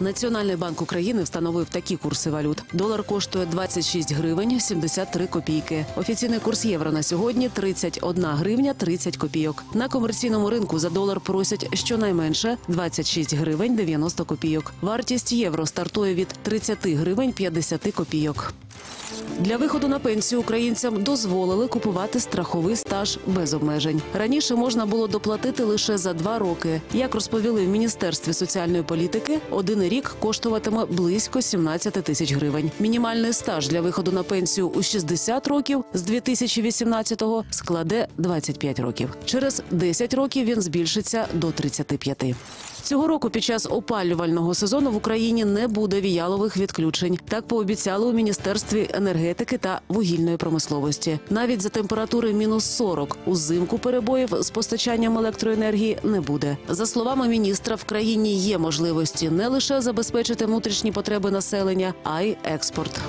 Національний банк України встановив такі курси валют. Долар коштує 26 гривень 73 копійки. Офіційний курс євро на сьогодні 31 гривня 30 копійок. На комерційному ринку за долар просять щонайменше 26 гривень 90 копійок. Вартість євро стартує від 30 гривень 50 копійок. Для виходу на пенсію українцям дозволили купувати страховий стаж без обмежень. Раніше можна було доплатити лише за два роки. Як розповіли в міністерстві соціальної політики, один рік коштуватиме близько 17 тисяч гривень. Мінімальний стаж для виходу на пенсію у 60 років з 2018-го складе 25 років. Через 10 років він збільшиться до 35. Цього року під час опалювального сезону в Україні не буде віялових відключень. Так пообіцяли у міністерстві енергетики та вугільної промисловості. Навіть за температури мінус 40 узимку перебоїв з постачанням електроенергії не буде. За словами міністра, в країні є можливості не лише забезпечити внутрішні потреби населення, а й експорт.